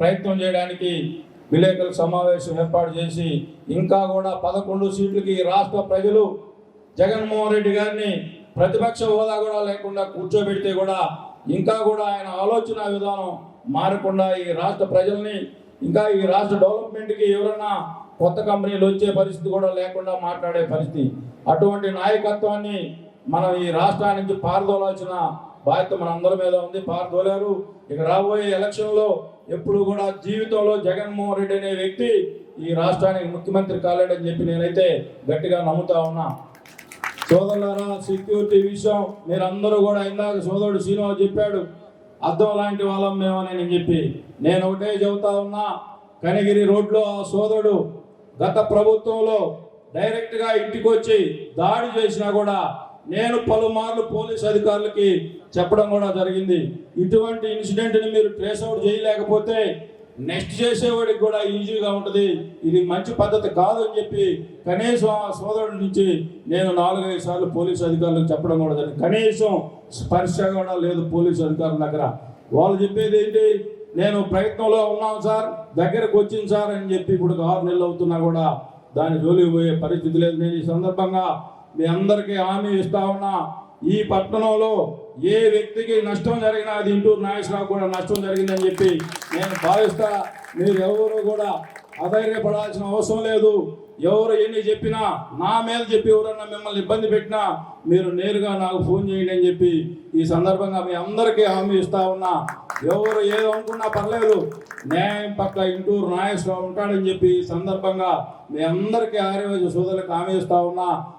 ప్రయత్నం చేయడానికి విలేకరుల సమావేశం ఏర్పాటు చేసి ఇంకా కూడా పదకొండు సీట్లకి ఈ రాష్ట్ర ప్రజలు జగన్మోహన్ రెడ్డి గారిని ప్రతిపక్ష హోదా కూడా లేకుండా కూర్చోబెడితే కూడా ఇంకా కూడా ఆయన ఆలోచన విధానం మారకుండా ఈ రాష్ట్ర ప్రజల్ని ఇంకా ఈ రాష్ట్ర డెవలప్మెంట్కి ఎవరైనా కొత్త కంపెనీలు వచ్చే పరిస్థితి కూడా లేకుండా మాట్లాడే పరిస్థితి. అటువంటి నాయకత్వాన్ని మనం ఈ రాష్ట్రానికి పారదోలాల్సిన బాధ్యత మన అందరి మీద ఉంది. పారదోలారు. ఇక రాబోయే ఎలక్షన్లో ఎప్పుడు కూడా జీవితంలో జగన్మోహన్ రెడ్డి అనే వ్యక్తి ఈ రాష్ట్రానికి ముఖ్యమంత్రి కాలేడని చెప్పి నేనైతే గట్టిగా నమ్ముతా ఉన్నా. సోదరులారా సెక్యూరిటీ విషయం మీరందరూ కూడా ఇందాక సోదరుడు శ్రీనివాస్ చెప్పాడు. అద్దం లాంటి వాళ్ళం మేమని నేను చెప్పి నేను ఒకటే చెబుతా ఉన్నా. కనిగిరి రోడ్లో ఆ సోదరుడు గత ప్రభుత్వంలో డైరెక్ట్గా ఇంటికి వచ్చి దాడి చేసినా కూడా నేను పలుమార్లు పోలీస్ అధికారులకి చెప్పడం కూడా జరిగింది. ఇటువంటి ఇన్సిడెంట్ని మీరు ట్రేస్ అవుట్ చేయలేకపోతే నెక్స్ట్ చేసేవాడికి కూడా ఈజీగా ఉంటుంది. ఇది మంచి పద్ధతి కాదు అని చెప్పి కనీసం ఆ సోదరుడి నుంచి నేను నాలుగైదు సార్లు పోలీసు అధికారులకు చెప్పడం కూడా జరిగింది. కనీసం స్పర్శ కూడా లేదు పోలీసు అధికారుల దగ్గర. వాళ్ళు చెప్పేది ఏంటి? నేను ప్రయత్నంలో ఉన్నాను సార్ దగ్గరకు వచ్చింది సార్ అని చెప్పి ఇప్పుడు ఆరు నెలలు అవుతున్నా కూడా దాని జోలికి పోయే పరిస్థితి లేదు. నేను ఈ సందర్భంగా మీ అందరికీ హామీ ఇస్తా ఉన్నా ఈ పట్టణంలో ఏ వ్యక్తికి నష్టం జరిగినా అది ఇంటూరు నాగేశ్వరరావు కూడా నష్టం జరిగిందని చెప్పి నేను భావిస్తా. మీరు ఎవరు కూడా అధైర్యపడాల్సిన అవసరం లేదు. ఎవరు ఎన్ని చెప్పినా నా మీద చెప్పి ఎవరన్నా మిమ్మల్ని ఇబ్బంది పెట్టినా మీరు నేరుగా నాకు ఫోన్ చేయండి అని చెప్పి ఈ సందర్భంగా మీ అందరికీ హామీ ఇస్తా ఉన్నా. ఎవరు ఏదో అనుకున్నా పర్లేదు న్యాయం పక్క ఇంటూరు నాగేశ్వరరావు ఉంటాడని చెప్పి ఈ సందర్భంగా మీ అందరికీ ఆరోగ్య సోదరులకు హామీ ఇస్తా ఉన్నా.